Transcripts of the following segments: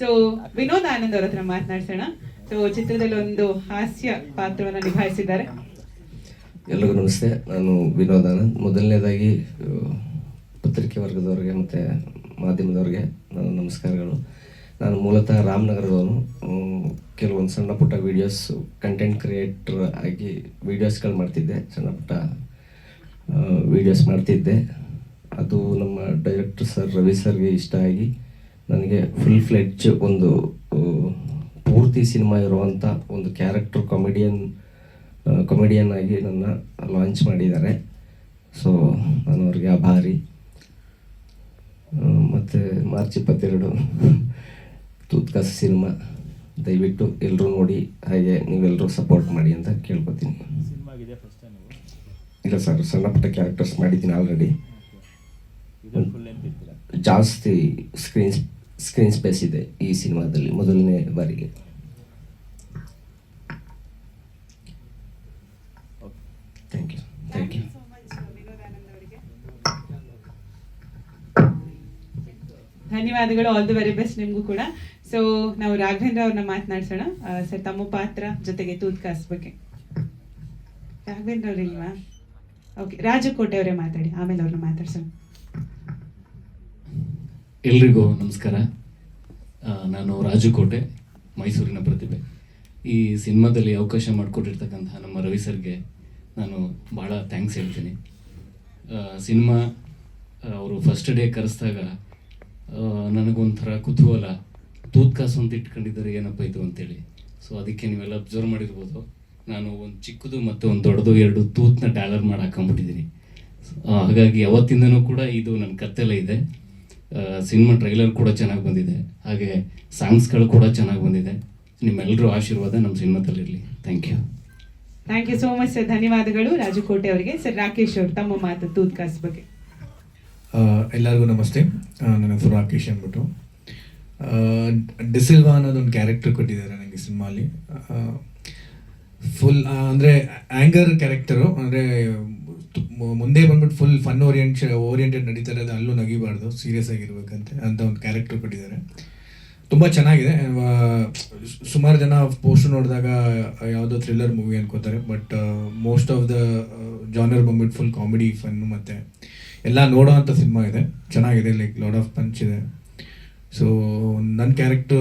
So Vinod Anand ಅವರ ಹತ್ರ ಮಾತನಾಡ್ಸೋಣ. So ಚಿತ್ರದಲ್ಲಿ ಒಂದು ಹಾಸ್ಯ ಪಾತ್ರವನ್ನು ನಿಭಾಯಿಸಿದ್ದಾರೆ. ಎಲ್ಲರಿಗೂ ನಮಸ್ತೆ. ನಾನು ವಿನೋದ್ ಆನಂದ್. ಮೊದಲನೇದಾಗಿ ಪತ್ರಿಕೆ ವರ್ಗದವ್ರಿಗೆ ಮತ್ತು ಮಾಧ್ಯಮದವ್ರಿಗೆ ನನ್ನ ನಮಸ್ಕಾರಗಳು. ನಾನು ಮೂಲತಃ ರಾಮನಗರದವನು. ಕೆಲವೊಂದು ಸಣ್ಣ ಪುಟ್ಟ ವೀಡಿಯೋಸ್ ಕಂಟೆಂಟ್ ಕ್ರಿಯೇಟರ್ ಆಗಿ ವೀಡಿಯೋಸ್ಗಳು ಮಾಡ್ತಿದ್ದೆ. ಸಣ್ಣ ಪುಟ್ಟ ವೀಡಿಯೋಸ್ ಮಾಡ್ತಿದ್ದೆ. ಅದು ನಮ್ಮ ಡೈರೆಕ್ಟರ್ ಸರ್ ರವಿ ಸರ್ಗೆ ಇಷ್ಟ ಆಗಿ ನನಗೆ ಫುಲ್ ಫ್ಲೆಡ್ಜ್ ಒಂದು ಪೂರ್ತಿ ಸಿನಿಮಾ ಇರುವಂಥ ಒಂದು ಕ್ಯಾರೆಕ್ಟರ್ ಕಾಮಿಡಿಯನ್ ಕಾಮಿಡಿಯನ್ ಆಗಿ ನನ್ನ ಲಾಂಚ್ ಮಾಡಿದ್ದಾರೆ. ಸೊ ನಾನು ಅವ್ರಿಗೆ ಆಭಾರಿ. ಮತ್ತು ಮಾರ್ಚ್ ಇಪ್ಪತ್ತೆರಡು ತೂತ್ಕಾಸ್ ಸಿನಿಮಾ. ದಯವಿಟ್ಟು ಎಲ್ಲರೂ ನೋಡಿ ಹಾಗೆ ನೀವೆಲ್ಲರೂ ಸಪೋರ್ಟ್ ಮಾಡಿ ಅಂತ ಕೇಳ್ಕೊತೀನಿ. ಇಲ್ಲ ಸರ್ ಸಣ್ಣ ಪುಟ್ಟ ಕ್ಯಾರೆಕ್ಟರ್ಸ್ ಮಾಡಿದ್ದೀನಿ ಆಲ್ರೆಡಿ ಜಾಸ್ತಿ ಸ್ಕ್ರೀನ್ ಸ್ಕ್ರೀನ್ ಸ್ಪೇಸ್ ಇದೆ ಈ ಸಿನಿಮಾದಲ್ಲಿ ಮೊದಲನೇ ಬಾರಿಗೆ. ಥ್ಯಾಂಕ್ ಯು ಧನ್ಯವಾದಗಳು. ಆಲ್ ದಿ ವೆರಿ ಬೆಸ್ಟ್ ನಿಮಗೂ ಕೂಡ. ಸೊ ನಾವು ರಾಘವೇಂದ್ರ ಅವ್ರನ್ನ ಮಾತನಾಡ್ಸೋಣ. ಸರ್, ತಮ್ಮ ಪಾತ್ರ ಜೊತೆಗೆ ತೂತ್ಕಾಸ್ ಬಗ್ಗೆ. ರಾಘವೇಂದ್ರ ಅವ್ರಿಲ್ವಾ ಓಕೆ ರಾಜಕೋಟೆ ಅವರೇ ಮಾತಾಡಿ. ಆಮೇಲೆ ಅವ್ರನ್ನ ಮಾತಾಡ್ಸೋಣ. ಎಲ್ರಿಗೂ ನಮಸ್ಕಾರ. ನಾನು ರಾಜುಕೋಟೆ, ಮೈಸೂರಿನ ಪ್ರತಿಭೆ. ಈ ಸಿನಿಮಾದಲ್ಲಿ ಅವಕಾಶ ಮಾಡಿಕೊಟ್ಟಿರ್ತಕ್ಕಂತಹ ನಮ್ಮ ರವಿ ಸರ್ಗೆ ನಾನು ಭಾಳ ಥ್ಯಾಂಕ್ಸ್ ಹೇಳ್ತೀನಿ. ಸಿನಿಮಾ ಅವರು ಫಸ್ಟ್ ಡೇ ಕರೆಸಿದಾಗ ನನಗೊಂಥರ ಕುತೂಹಲ ತೂತ್ಕಾಸು ಅಂತ ಇಟ್ಕೊಂಡಿದ್ದಾರೆ, ಏನಪ್ಪ ಇದು ಅಂತೇಳಿ. ಸೊ ಅದಕ್ಕೆ ನೀವೆಲ್ಲ ಅಬ್ಸರ್ವ್ ಮಾಡಿರ್ಬೋದು. ನಾನು ಒಂದು ಚಿಕ್ಕದು ಮತ್ತು ಒಂದು ದೊಡ್ಡದು ಎರಡು ತೂತ್ನ ಟ್ಯಾಲರ್ ಮಾಡಿ ಹಾಕೊಂಡ್ಬಿಟ್ಟಿದ್ದೀನಿ ಹಾಗಾಗಿ ಅವತ್ತಿಂದನೂ ಕೂಡ ಇದು ನನ್ನ ಕತ್ತೆಲ್ಲ ಇದೆ. ಸಿನಿಮಾ ಟ್ರೈಲರ್ ಕೂಡ ಚೆನ್ನಾಗಿ ಬಂದಿದೆ. ಹಾಗೆ ಸಾಂಗ್ಸ್ಗಳು ಕೂಡ ಚೆನ್ನಾಗಿ ಬಂದಿದೆ. ನಿಮ್ಮೆಲ್ಲರೂ ಆಶೀರ್ವಾದ ನಮ್ಮ ಸಿನಿಮಾದಲ್ಲಿರಲಿ. Thank you thank you so much sir ಧನ್ಯವಾದಗಳು. ರಾಜಕೋಟೆ ಅವರಿಗೆ. ಸರ್ ರಾಕೇಶ್ ಅವರು ತಮ್ಮ ಮಾತು ತೂತ್ಕಾಸ್ ಬಗ್ಗೆ. ಆ, ಎಲ್ಲರಿಗೂ ನಮಸ್ತೆ. ನನ್ನ ಹೆಸರು ರಾಕೇಶ್ ಅಂದ್ಬಿಟ್ಟು. ಡಿಸಿಲ್ವಾ ಅನ್ನೋದೊಂದು ಕ್ಯಾರೆಕ್ಟರ್ ಕೊಟ್ಟಿದ್ದಾರೆ ನನಗೆ ಸಿನಿಮಾಲಿ ಫುಲ್ ಅಂದರೆ ಆ್ಯಂಗರ್ ಕ್ಯಾರೆಕ್ಟರು ಅಂದರೆ ಮುಂದೆ ಬಂದ್ಬಿಟ್ಟು ಫುಲ್ ಫನ್ ಓರಿಯೆಂಟ್ ಓರಿಯೆಂಟೆಡ್ ನಡೀತಾರೆ ಅದು ಅಲ್ಲೂ ನಗಿಬಾರ್ದು ಸೀರಿಯಸ್ ಆಗಿರ್ಬೇಕಂತೆ. ಅಂತ ಒಂದು ಕ್ಯಾರೆಕ್ಟರ್ ಕೊಟ್ಟಿದ್ದಾರೆ. ತುಂಬ ಚೆನ್ನಾಗಿದೆ. ಸುಮಾರು ಜನ ಪೋಸ್ಟ್ ನೋಡಿದಾಗ ಯಾವುದೋ ಥ್ರಿಲ್ಲರ್ ಮೂವಿ ಅನ್ಕೋತಾರೆ but most of the genre ಬಂದ್ಬಿಟ್ಟು ಫುಲ್ ಕಾಮಿಡಿ ಫನ್ನು ಮತ್ತು ಎಲ್ಲ ನೋಡೋ ಅಂಥ ಸಿನಿಮಾ ಇದೆ. ಚೆನ್ನಾಗಿದೆ ಲೈಕ್ ಲಾಡ್ ಆಫ್ ಪಂಚ್ ಇದೆ. ಸೊ ನನ್ನ ಕ್ಯಾರೆಕ್ಟು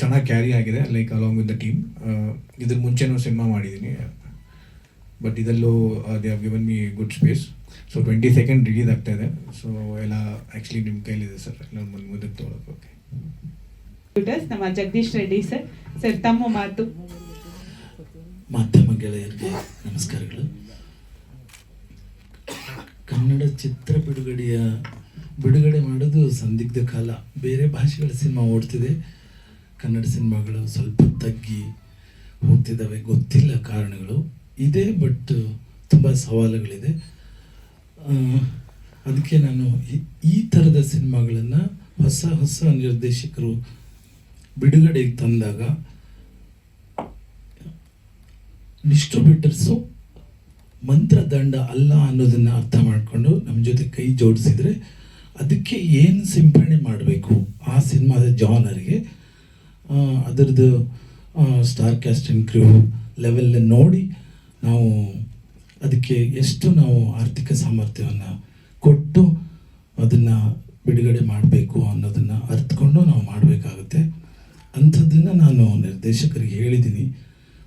ಚೆನ್ನಾಗಿ ಕ್ಯಾರಿ ಆಗಿದೆ like along with the team ಇದ್ರ ಮುಂಚೆನೂ ಸಿನಿಮಾ ಮಾಡಿದ್ದೀನಿ. But ಇದಲ್ಲೂ they have given me good space so twenty second release ಆಗ್ತಾ ಇದೆ. ಸೊ ಎಲ್ಲ ಆ್ಯಕ್ಚುಲಿ ನಿಮ್ಮ ಕೈಲಿದೆ ಸರ್ ಎಲ್ಲ ಮುಂದೆ ಮುಂದಕ್ಕೆ ತೊಗೊಳಕ್ಕೆ ಓಕೆ ನಮ್ಮ ಜಗದೀಶ್ ರೆಡ್ಡಿ ಸರ್ ಸರ್ ತಮ್ಮ ಮಾತು. ಮಾಧ್ಯಮ ಗೆಳೆಯರಿಗೆ ನಮಸ್ಕಾರಗಳು. ಕನ್ನಡ ಚಿತ್ರ ಬಿಡುಗಡೆಯ ಬಿಡುಗಡೆ ಮಾಡೋದು ಸಂದಿಗ್ಧ ಕಾಲ. ಬೇರೆ ಭಾಷೆಗಳ ಸಿನಿಮಾ ಓಡ್ತಿದೆ. ಕನ್ನಡ ಸಿನಿಮಾಗಳು ಸ್ವಲ್ಪ ತಗ್ಗಿ ಹೋಗ್ತಿದ್ದಾವೆ. ಗೊತ್ತಿಲ್ಲ ಕಾರಣಗಳು. ಇದೆ ಬಟ್ ತುಂಬ ಸವಾಲುಗಳಿದೆ. ಅದಕ್ಕೆ ನಾನು ಈ- ಥರದ ಸಿನಿಮಾಗಳನ್ನು ಹೊಸ ಹೊಸ ನಿರ್ದೇಶಕರು ಬಿಡುಗಡೆಗೆ ತಂದಾಗ ಡಿಸ್ಟ್ರಿಬ್ಯೂಟರ್ಸು ಮಂತ್ರದಂಡ ಅಲ್ಲ ಅನ್ನೋದನ್ನು ಅರ್ಥ ಮಾಡಿಕೊಂಡು ನಮ್ಮ ಜೊತೆ ಕೈ ಜೋಡಿಸಿದರೆ ಅದಕ್ಕೆ ಏನು ಸಿಂಪಡಣೆ ಮಾಡಬೇಕು ಆ ಸಿನಿಮಾದ ಜಾನರ್ಗೆ? ಅದರದ್ದು ಸ್ಟಾರ್ ಕ್ಯಾಸ್ಟ್ ಕ್ರೂ ಲೆವೆಲ್ ನೋಡಿ ನಾವು ಅದಕ್ಕೆ ಎಷ್ಟು ನಾವು ಆರ್ಥಿಕ ಸಾಮರ್ಥ್ಯವನ್ನು ಕೊಟ್ಟು ಅದನ್ನು ಬಿಡುಗಡೆ ಮಾಡಬೇಕು ಅನ್ನೋದನ್ನು ಅರ್ಥಕೊಂಡು ನಾವು ಮಾಡಬೇಕಾಗುತ್ತೆ. ಅಂಥದ್ದನ್ನು ನಾನು ನಿರ್ದೇಶಕರಿಗೆ ಹೇಳಿದ್ದೀನಿ.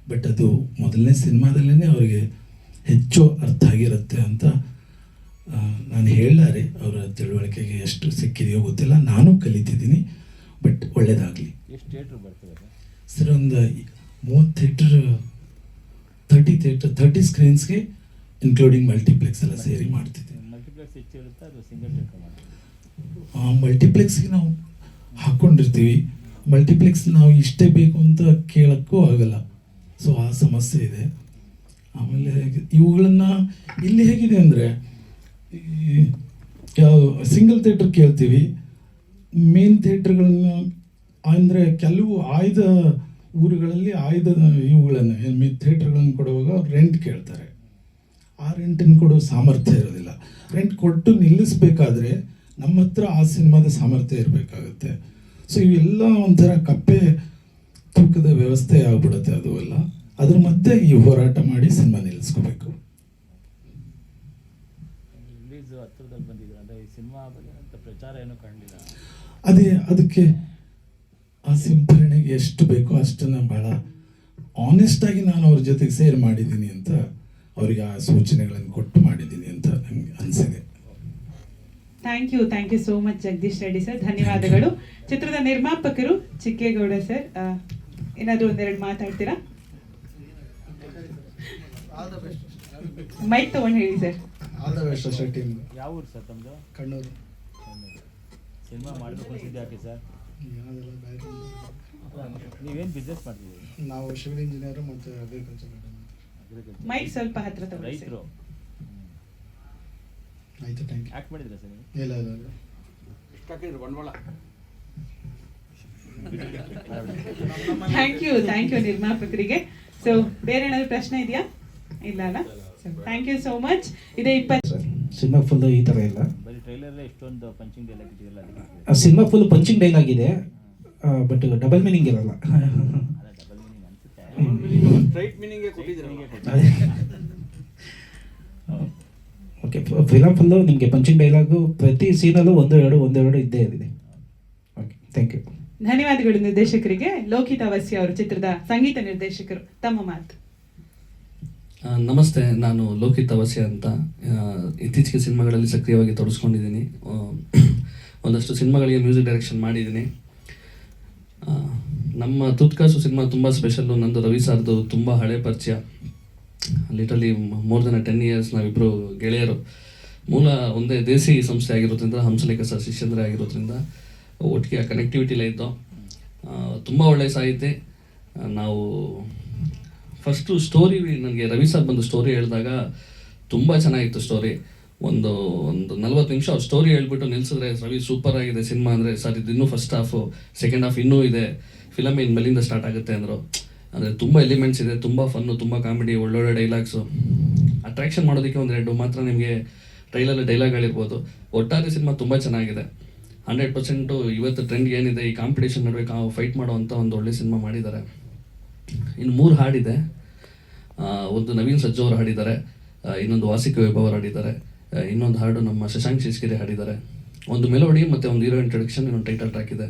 ಬಟ್ ಅದು ಮೊದಲನೇ ಸಿನಿಮಾದಲ್ಲೇ ಅವರಿಗೆ ಹೆಚ್ಚು ಅರ್ಥ ಆಗಿರುತ್ತೆ ಅಂತ ನಾನು ಹೇಳಲಾರೆ. ಅವರ ತಿಳುವಳಿಕೆಗೆ ಎಷ್ಟು ಸಿಕ್ಕಿದೆಯೋ ಗೊತ್ತಿಲ್ಲ. ನಾನು ಕಲಿತಿದ್ದೀನಿ. ಬಟ್ ಒಳ್ಳೆಯದಾಗಲಿ ಸರ್ ಒಂದು ಮೂವತ್ತು ಥಿಯೇಟರ್ ತರ್ಟಿ ಥಿಯೇಟರ್ ತರ್ಟಿ ಸ್ಕ್ರೀನ್ಸ್ಗೆ ಇನ್ಕ್ಲೂಡಿಂಗ್ ಮಲ್ಟಿಪ್ಲೆಕ್ಸ್ ಎಲ್ಲ ಸೇರಿ ಮಾಡ್ತಿದ್ದೆ. ಮಲ್ಟಿಪ್ಲೆಕ್ಸ್ಗೆ ನಾವು ಹಾಕ್ಕೊಂಡಿರ್ತೀವಿ ಮಲ್ಟಿಪ್ಲೆಕ್ಸ್ ನಾವು ಇಷ್ಟೇ ಬೇಕು ಅಂತ ಕೇಳೋಕ್ಕೂ ಆಗಲ್ಲ. ಸೊ ಆ ಸಮಸ್ಯೆ ಇದೆ. ಆಮೇಲೆ ಇವುಗಳನ್ನು ಇಲ್ಲಿ ಹೇಗಿದೆ ಅಂದರೆ ಯಾವ ಸಿಂಗಲ್ ಥಿಯೇಟ್ರ್ ಕೇಳ್ತೀವಿ. ಮೇನ್ ಥಿಯೇಟ್ರ್ಗಳನ್ನು ಅಂದರೆ ಕೆಲವು ಆಯ್ದ ಊರುಗಳಲ್ಲಿ ಆಯ್ದ ಇವುಗಳನ್ನು ಥಿಯೇಟ್ರ್ಗಳನ್ನು ಕೊಡುವಾಗ ರೆಂಟ್ ಕೇಳ್ತಾರೆ. ಆ ರೆಂಟನ್ನು ಕೊಡೋ ಸಾಮರ್ಥ್ಯ ಇರೋದಿಲ್ಲ. ರೆಂಟ್ ಕೊಟ್ಟು ನಿಲ್ಲಿಸಬೇಕಾದ್ರೆ ನಮ್ಮ ಹತ್ರ ಆ ಸಿನಿಮಾದ ಸಾಮರ್ಥ್ಯ ಇರಬೇಕಾಗುತ್ತೆ. ಸೊ ಇವೆಲ್ಲ ಒಂಥರ ಕಪ್ಪೆ ತೂಕದ ವ್ಯವಸ್ಥೆ ಆಗ್ಬಿಡುತ್ತೆ ಅದು ಎಲ್ಲ. ಅದ್ರ ಮತ್ತೆ ಈ ಹೋರಾಟ ಮಾಡಿ ಸಿನಿಮಾ ನಿಲ್ಲಿಸ್ಕೋಬೇಕು. ಏನೂ ಅದೇ ಅದಕ್ಕೆ ಆ ಸಿಂಪರಣೆಗೆ ಎಷ್ಟು ಬೇಕೋ ಅಷ್ಟನ್ನು ಭಾಳ ಆನೆಸ್ಟಾಗಿ ನಾನು ಅವ್ರ ಜೊತೆಗೆ ಸೇರ್ ಮಾಡಿದ್ದೀನಿ ಅಂತ ಅವರಿಗೆ ಆ ಸೂಚನೆಗಳನ್ನು ಕೊಟ್ಟು ಮಾಡಿದ್ದೀನಿ ಅಂತ ನನಗೆ ಅನಿಸಿದೆ. Thank you thank you so much Jagadish Reddy sir ಧನ್ಯವಾದಗಳು. ಚಿತ್ರದ ನಿರ್ಮಾಪಕರು ಚಿಕ್ಕೇಗೌಡ ಸರ್ ಏನಾದರೂ ಏನಾದ್ರು ಒಂದೆರಡು ಮಾತಾಡ್ತೀರಾ? ಮೈಕ್ ತಗೊಂಡು ಹೇಳಿ sir all the best sir team ಯಾವ ಊರು ಸರ್ ತಮ್ಮದು ಕಣ್ಣೂರು. ಸಿನಿಮಾ ಮಾಡಬೇಕು ಅನ್ಸಿದ್ದು ಯಾಕೆ ಸರ್ ಯಾವುದೆಲ್ಲ ಬೇರೆ ನೀವೇನು ಬಿಸ್ನೆಸ್ ಮಾಡ್ತಿದ್ದೀರಿ? ನಾವು ಸಿವಿಲ್ ಇಂಜಿನಿಯರು ಮತ್ತು ಅಗ್ರಿಕಲ್ಚರ್. ಮೈಕ್ ಸ್ವಲ್ಪ ಹತ್ರ ತಗೊಳ್ಳಿ ರೈತರು? ಆಯ್ತು ಥ್ಯಾಂಕ್ ಆಕ್ಟ್ ಮಾಡಿದ್ರೆ ಸರ್ ನೀವು? ಯು ಇಲ್ಲ ಇಲ್ಲ. ಇಲ್ಲ ಥ್ಯಾಂಕ್ ಯು ಥ್ಯಾಂಕ್ ಯು ನಿರ್ಮಾಪಕರಿಗೆ ಸೊ ಬೇರೆ ಏನಾದ್ರು ಪ್ರಶ್ನೆ ಇದೆಯಾ? ಇಲ್ಲ ಅಲ್ಲ? ಥ್ಯಾಂಕ್ ಯು ಸೋ ಮಚ್ ಇದೇ ಇಪ್ಪತ್ತು ಸಿನಿಮಾ ಫುಲ್ ಈ ಥರ ಇಲ್ಲ. ಇಷ್ಟೊಂದು ಪಂಚಿಂಗ್ ಡೈಲಾಗ್ ಅದಕ್ಕೆ ಸಿನಿಮಾ ಫುಲ್ ಪಂಚಿಂಗ್ ಡೈಲಾಗ್ ಆಗಿದೆ. ಬಟ್ ಡಬಲ್ ಮೀನಿಂಗ್ ಇರಲ್ಲ. ಓಕೆ ಫಿಲಮ್ ಫುಲ್ಲು ನಿಮಗೆ ಪಂಚಿಂಗ್ ಡೈಲಾಗು ಪ್ರತಿ ಸೀನಲ್ಲೂ ಒಂದು ಎರಡು ಒಂದು ಎರಡು ಇದ್ದೇ ಇದೆ ಓಕೆ ಥ್ಯಾಂಕ್ ಯು ಧನ್ಯವಾದಗಳು ನಿರ್ದೇಶಕರಿಗೆ. ಲೋಕಿತ ಅವಸ್ಯ ಅವರು ಚಿತ್ರದ ಸಂಗೀತ ನಿರ್ದೇಶಕರು. ತಮ್ಮ ಮಾತು. ನಮಸ್ತೆ ನಾನು ಲೋಕಿತ್ ಅವಸ್ಯ ಅಂತ ಆ, ಇತ್ತೀಚೆಗೆ ಸಿನಿಮಾಗಳಲ್ಲಿ ಸಕ್ರಿಯವಾಗಿ ತೊಡಸ್ಕೊಂಡಿದ್ದೀನಿ. ಒಂದಷ್ಟು ಸಿನಿಮಾಗಳಿಗೆ ಮ್ಯೂಸಿಕ್ ಡೈರೆಕ್ಷನ್ ಮಾಡಿದ್ದೀನಿ. ನಮ್ಮ ತುತ್ಕಾಸು ಸಿನಿಮಾ ತುಂಬ ಸ್ಪೆಷಲ್ಲು. ನಂದು ರವಿ ಸರ್ದು ತುಂಬ ಹಳೆ ಪರಿಚಯ. Literally more than ten years ನಾವಿಬ್ಬರು ಗೆಳೆಯರು. ಮೂಲ ಒಂದೇ ದೇಸಿ ಸಂಸ್ಥೆ ಆಗಿರೋದ್ರಿಂದ ಹಂಸಲೇಖ ಸರ್ ಶಿಷ್ಯಂದ್ರ ಆಗಿರೋದ್ರಿಂದ ಒಟ್ಟಿಗೆ ಕನೆಕ್ಟಿವಿಟಿ ಎಲ್ಲ ಇದ್ದು ತುಂಬ ಒಳ್ಳೆಯ ಸಾಹಿತ್ಯ. ನಾವು ಫಸ್ಟು ಸ್ಟೋರಿ ನನಗೆ ರವಿ ಸರ್ ಬಂದು ಸ್ಟೋರಿ ಹೇಳಿದಾಗ ತುಂಬ ಚೆನ್ನಾಗಿತ್ತು ಸ್ಟೋರಿ ಒಂದು ಒಂದು ನಲ್ವತ್ತು ನಿಮಿಷ ಅವ್ರು ಸ್ಟೋರಿ ಹೇಳ್ಬಿಟ್ಟು ನಿಲ್ಸಿದ್ರೆ ರವಿ ಸೂಪರ್ ಆಗಿದೆ ಸಿನಿಮಾ ಅಂದರೆ, ಸರ್, ಇದು ಇನ್ನೂ ಫಸ್ಟ್ ಹಾಫು ಸೆಕೆಂಡ್ ಹಾಫ್ ಇನ್ನೂ ಇದೆ. ಫಿಲಮ್ ಇನ್ನು ಮೇಲಿಂದ ಸ್ಟಾರ್ಟ್ ಆಗುತ್ತೆ? ಅಂದರು. ಅಂದರೆ ತುಂಬ ಎಲಿಮೆಂಟ್ಸ್ ಇದೆ, ತುಂಬ ಫನ್ನು ತುಂಬ ಕಾಮಿಡಿ ಒಳ್ಳೊಳ್ಳೆ ಡೈಲಾಗ್ಸು ಅಟ್ರಾಕ್ಷನ್ ಮಾಡೋದಕ್ಕೆ ಒಂದೆರಡು ಮಾತ್ರ ನಿಮಗೆ ಟ್ರೈಲಲ್ಲಿ ಡೈಲಾಗ್ಗಳಿರ್ಬೋದು ಒಟ್ಟಾರೆ ಸಿನಿಮಾ ತುಂಬ ಚೆನ್ನಾಗಿದೆ. ಹಂಡ್ರೆಡ್ ಪರ್ಸೆಂಟು ಇವತ್ತು ಟ್ರೆಂಡ್ ಏನಿದೆ, ಈ ಕಾಂಪಿಟೇಷನ್ ನಡುವೆ ಫೈಟ್ ಮಾಡುವಂಥ ಒಂದು ಒಳ್ಳೆ ಸಿನಿಮಾ ಮಾಡಿದ್ದಾರೆ. ಇನ್ನು ಮೂರು ಹಾಡಿದೆ. ಒಂದು ನವೀನ್ ಸಜ್ಜು ಅವರು ಹಾಡಿದ್ದಾರೆ ಇನ್ನೊಂದು ವಾಸಿಕ ವೈಭವ್ ಹಾಡಿದ್ದಾರೆ ಇನ್ನೊಂದು ಹಾಡು ನಮ್ಮ ಶಶಾಂಕ್ ಶೇಷ್ಗಿರಿ ಹಾಡಿದ್ದಾರೆ. ಒಂದು ಮೆಲೋಡಿ ಮತ್ತು ಒಂದು ಹೀರೋ ಇಂಟ್ರೊಡಕ್ಷನ್ ಇನ್ನೊಂದು ಟೈಟಲ್ ಟ್ರ್ಯಾಕ್ ಇದೆ.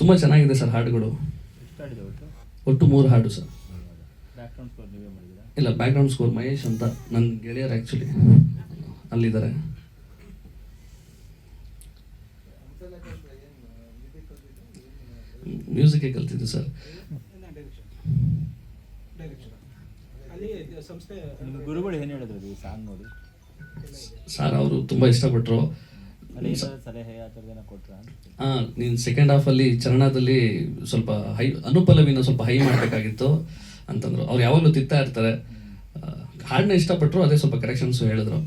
ತುಂಬ ಚೆನ್ನಾಗಿದೆ ಸರ್ ಹಾಡುಗಳು. ಒಟ್ಟು ಮೂರು ಹಾಡು ಸರ್. ಇಲ್ಲ ಬ್ಯಾಕ್ಗ್ರೌಂಡ್ ಸ್ಕೋರ್ ಮಹೇಶ್ ಅಂತ ನನ್ನ ಗೆಳೆಯರು ಆ್ಯಕ್ಚುಲಿ ಅಲ್ಲಿದ್ದಾರೆ. ಮ್ಯೂಸಿಕ್ಕೇ ಕಲ್ತಿದ್ದು ಸರ್. ಗುರುಗಳು ಏನು ಹೇಳಿದ್ರು ಈ ಸಾಂಗ್ ನೋಡಿ ಸರ್ ಅವರು ತುಂಬ ಇಷ್ಟಪಟ್ಟರು ಸಲಹೆ ಆ ಥರದ್ದು ಏನೋ ಕೊಟ್ರಾ? ಹಾಂ ನೀನು ಸೆಕೆಂಡ್ ಹಾಫಲ್ಲಿ ಚರಣದಲ್ಲಿ ಸ್ವಲ್ಪ ಹೈ ಅನುಪಲವಿನ ಸ್ವಲ್ಪ ಹೈ ಮಾಡಬೇಕಾಗಿತ್ತು ಅಂತಂದ್ರು. ಅವ್ರು ಯಾವಾಗಲೂ ತಿತ್ತಾ ಇರ್ತಾರೆ. ಹಾಡನ್ನ ಇಷ್ಟಪಟ್ಟರು ಅದೇ ಸ್ವಲ್ಪ ಕರೆಕ್ಷನ್ಸು ಹೇಳಿದ್ರು.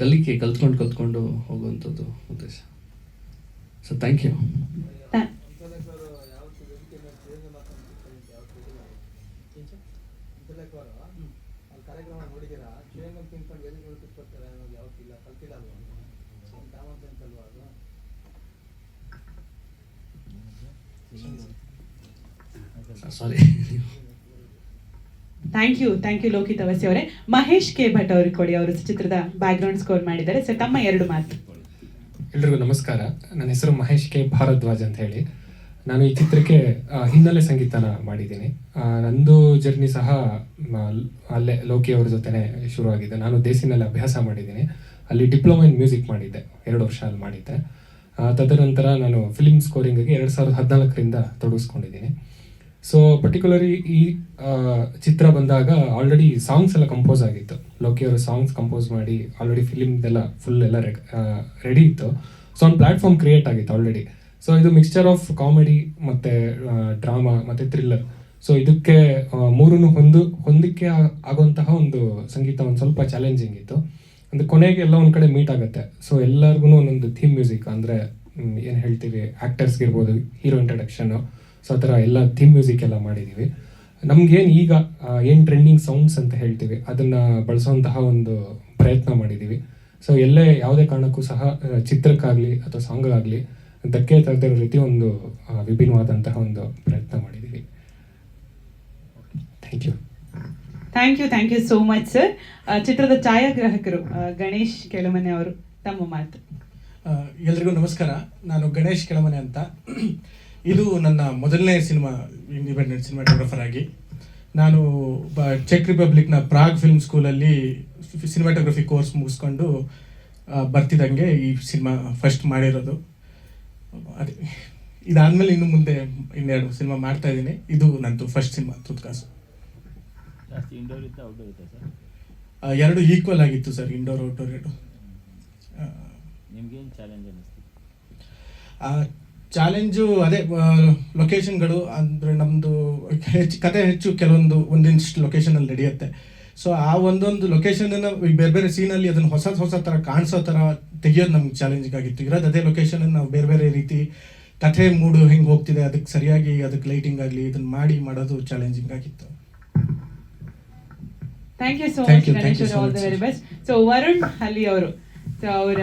ಕಲಿಕೆ ಕಲ್ತ್ಕೊಂಡು ಕಲ್ತ್ಕೊಂಡು ಹೋಗುವಂಥದ್ದು ಉದ್ದೇಶ. Sir thank you sorry thank you thank you Lokith ಅವಸಿ ಅವರೇ. ಮಹೇಶ್ ಕೆ ಭಟ್ ಅವ್ರಿಗೆ ಕೊಡಿ ಅವರು ಚಿತ್ರದ ಬ್ಯಾಕ್ಗ್ರೌಂಡ್ ಸ್ಕೋರ್ ಮಾಡಿದ್ದಾರೆ. ಸರ್ ತಮ್ಮ ಎರಡು ಮಾತು. ಎಲ್ರಿಗೂ ನಮಸ್ಕಾರ. ನನ್ನ ಹೆಸರು ಮಹೇಶ್ ಕೆ ಭಾರದ್ವಾಜ್ ಅಂತ ಹೇಳಿ. ನಾನು ಈ ಚಿತ್ರಕ್ಕೆ ಹಿನ್ನೆಲೆ ಸಂಗೀತನ ಮಾಡಿದ್ದೀನಿ. ನಂದು ಜರ್ನಿ ಸಹ ಅಲ್ಲೇ ಲೋಕಿ ಅವ್ರ ಜೊತೆನೆ ಶುರುವಾಗಿದೆ. ನಾನು ದೇಸಿನಲ್ಲಿ ಅಭ್ಯಾಸ ಮಾಡಿದ್ದೀನಿ. ಅಲ್ಲಿ ಡಿಪ್ಲೊಮಾ ಇನ್ ಮ್ಯೂಸಿಕ್ ಮಾಡಿದ್ದೆ. ಎರಡು ವರ್ಷ ಅಲ್ಲಿ ಮಾಡಿದ್ದೆ. ತದನಂತರ ನಾನು ಫಿಲ್ಮ್ ಸ್ಕೋರಿಂಗ್ಗೆ ಎರಡು ಸಾವಿರದ ಹದಿನಾಲ್ಕರಿಂದ ತೊಡಗಿಸ್ಕೊಂಡಿದ್ದೀನಿ. ಸೊ ಪರ್ಟಿಕ್ಯುಲರಿ ಈ ಚಿತ್ರ ಬಂದಾಗ ಆಲ್ರೆಡಿ ಸಾಂಗ್ಸ್ ಎಲ್ಲ ಕಂಪೋಸ್ ಆಗಿತ್ತು. ಲೋಕಿ ಅವರು ಸಾಂಗ್ಸ್ ಕಂಪೋಸ್ ಮಾಡಿ ಆಲ್ರೆಡಿ ಫಿಲಿಮ್ದೆಲ್ಲ ಫುಲ್ ಎಲ್ಲ ರೆಡಿ ಇತ್ತು. ಸೊ ಒಂದು ಪ್ಲಾಟ್ಫಾರ್ಮ್ ಕ್ರಿಯೇಟ್ ಆಗಿತ್ತು ಆಲ್ರೆಡಿ ಸೊ ಇದು ಮಿಕ್ಸ್ಚರ್ ಆಫ್ ಕಾಮಿಡಿ ಮತ್ತು ಡ್ರಾಮಾ ಮತ್ತು ಥ್ರಿಲ್ಲರ್ ಸೊ ಇದಕ್ಕೆ ಮೂರನ್ನು ಹೊಂದು, ಹೊಂದಿಕೆ ಆಗುವಂತಹ ಒಂದು ಸಂಗೀತ ಒಂದು ಸ್ವಲ್ಪ ಚಾಲೆಂಜಿಂಗ್ ಇತ್ತು. ಅಂದರೆ ಕೊನೆಗೆ ಎಲ್ಲ ಒಂದು ಕಡೆ ಮೀಟ್ ಆಗುತ್ತೆ. ಸೊ ಎಲ್ಲರಿಗೂ ಒಂದೊಂದು ಥೀಮ್ ಮ್ಯೂಸಿಕ್ ಅಂದರೆ ಏನು ಹೇಳ್ತೀವಿ? ಆ್ಯಕ್ಟರ್ಸ್ಗೆ ಇರ್ಬೋದು ಹೀರೋ ಇಂಟ್ರಡಕ್ಷನು ಸೊ ಆ ಥರ ಎಲ್ಲ ಥೀಮ್ ಮ್ಯೂಸಿಕ್ ಎಲ್ಲ ಮಾಡಿದ್ದೀವಿ ನಮಗೇನು ಈಗ ಏನು ಟ್ರೆಂಡಿಂಗ್ ಸೌಂಡ್ಸ್ ಅಂತ ಹೇಳ್ತೀವಿ ಅದನ್ನು ಬಳಸುವಂತಹ ಒಂದು ಪ್ರಯತ್ನ ಮಾಡಿದ್ದೀವಿ ಸೊ ಎಲ್ಲೇ ಯಾವುದೇ ಕಾರಣಕ್ಕೂ ಸಹ ಚಿತ್ರಕ್ಕಾಗಲಿ ಅಥವಾ ಸಾಂಗ್ಗಾಗಲಿ ಧಕ್ಕೆ ತರದಿರೋ ರೀತಿ ಒಂದು ವಿಭಿನ್ನವಾದಂತಹ ಒಂದು ಪ್ರಯತ್ನ ಮಾಡಿದ್ದೀವಿ thank you thank you thank you so much sir ಚಿತ್ರದ ಛಾಯಾಗ್ರಾಹಕರು ಗಣೇಶ್ ಕೆಳಮನೆ ಅವರು ತಮ್ಮ ಮಾತು. ಎಲ್ರಿಗೂ ನಮಸ್ಕಾರ. ನಾನು ಗಣೇಶ್ ಕೆಳಮನೆ ಅಂತ. ಇದು ನನ್ನ ಮೊದಲನೇ ಸಿನಿಮಾ ಇಂಡಿಪೆಂಡೆಂಟ್ ಸಿನಿಮಾಟೋಗ್ರಫರ್ ಆಗಿ. ನಾನು ಬ- ಚೆಕ್ ರಿಪಬ್ಲಿಕ್ನ ಪ್ರಾಗ್ ಫಿಲ್ಮ್ ಸ್ಕೂಲಲ್ಲಿ ಸಿನಿಮಾಟೋಗ್ರಫಿ ಕೋರ್ಸ್ ಮುಗಿಸ್ಕೊಂಡು ಬರ್ತಿದ್ದಂಗೆ ಈ ಸಿನಿಮಾ ಫಸ್ಟ್ ಮಾಡಿರೋದು. ಅದೇ ಇದಾದ್ಮೇಲೆ ಇನ್ನು ಮುಂದೆ ಇನ್ನೆರಡು ಸಿನಿಮಾ ಮಾಡ್ತಾ ಇದ್ದೀನಿ. ಇದು ನಂದು ಫಸ್ಟ್ ಸಿನಿಮಾ ತುತ್ಕಾಸು. ಎರಡು ಈಕ್ವಲ್ ಆಗಿತ್ತು ಸರ್ ಇಂಡೋರ್ ಔಟ್ಡೋರ್ ಎರಡು. ಚಾಲೆಂಜ್ ಚಾಲೆಂಜು ಅದೇ ಲೊಕೇಶನ್ಗಳು ಅಂದರೆ ನಮ್ಮದು ಹೆಚ್ಚು ಕತೆ ಹೆಚ್ಚು ಕೆಲವೊಂದು ಒಂದಿಷ್ಟು ಲೊಕೇಶನಲ್ಲಿ ನಡೆಯುತ್ತೆ. ಸೊ ಆ ಒಂದೊಂದು ಲೊಕೇಶನನ್ನು ಬೇರೆ ಬೇರೆ ಸೀನಲ್ಲಿ ಅದನ್ನು ಹೊಸ ಹೊಸ ಥರ ಕಾಣಿಸೋ ಥರ ತೆಗೆಯೋದು ನಮ್ಗೆ ಚಾಲೆಂಜಿಂಗ್ ಆಗಿತ್ತು ಇರೋದು ಅದೇ ಲೊಕೇಶನನ್ನು ನಾವು ಬೇರೆ ಬೇರೆ ರೀತಿ ಕಥೆ ಮೂಡು ಹೆಂಗೆ ಹೋಗ್ತಿದೆ ಅದಕ್ಕೆ ಸರಿಯಾಗಿ ಅದಕ್ಕೆ ಲೈಟಿಂಗ್ ಆಗಲಿ ಇದನ್ನು ಮಾಡಿ ಮಾಡೋದು ಚಾಲೆಂಜಿಂಗ್ ಆಗಿತ್ತು thank you so much all the very best so Varun ಅಲ್ಲಿ ಅವರು. ಸೊ ಅವರ